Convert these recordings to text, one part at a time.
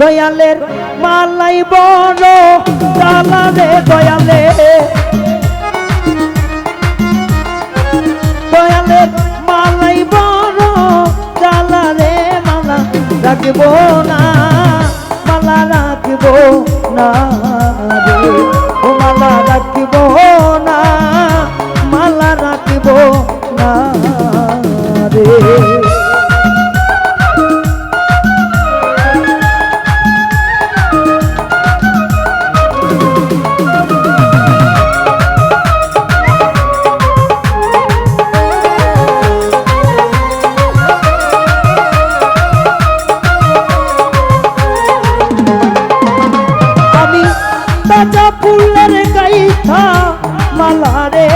দয়ালের মালাই বড় দালালে, দয়ালে। দয়ালের মালাই বড় দালালে মালা রাখব না, মালা রাখব না মালা রাখব না, মালা রাখব না। ফুলের কাইথা মালা রে।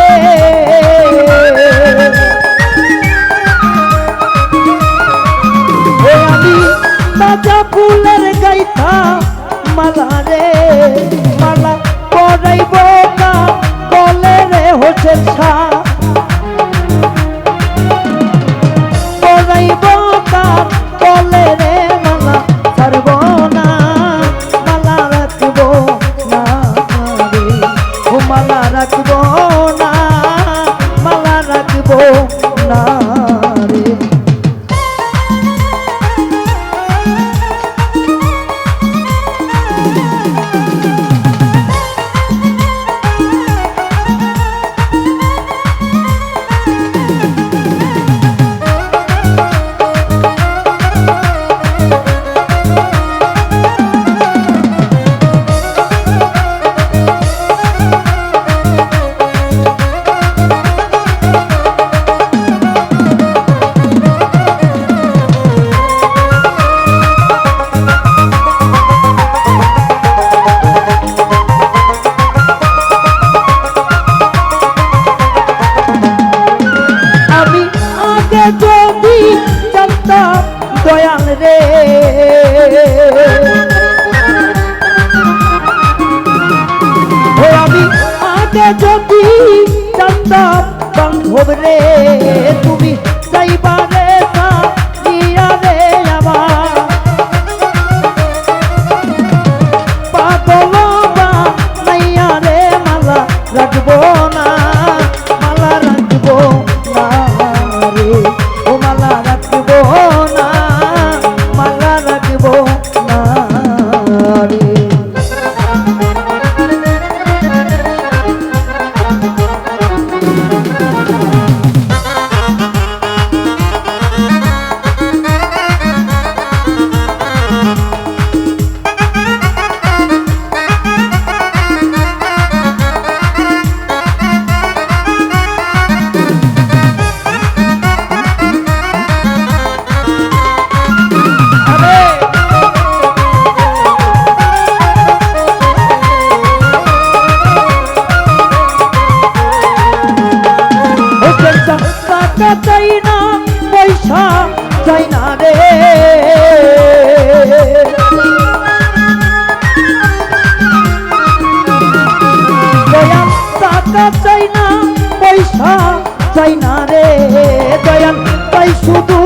আমি তাজা ফুলের গাইথা যদি জানতাম বান্ধব রে তুমি চাইবা না পয়সা চাই না রে দয়াল তাই শুধু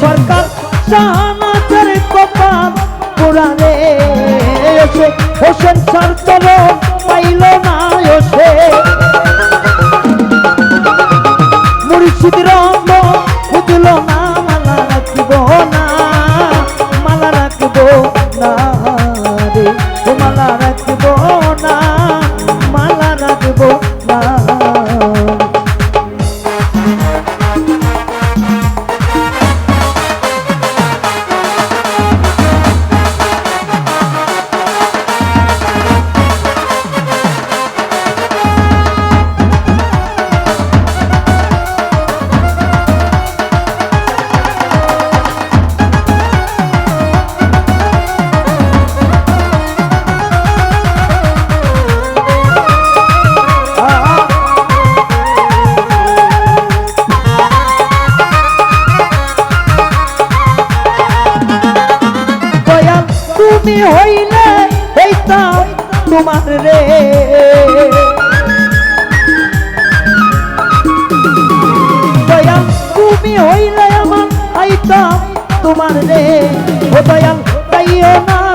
সরকার শাহানাচারের কপাল পুরাণে হোসেন সার তরফ তুমি হইলে হইতাম তোমার রে। দয়াল, তুমি হইলে আমার হইতাম তোমার রে। ও দয়াল, তাইও না।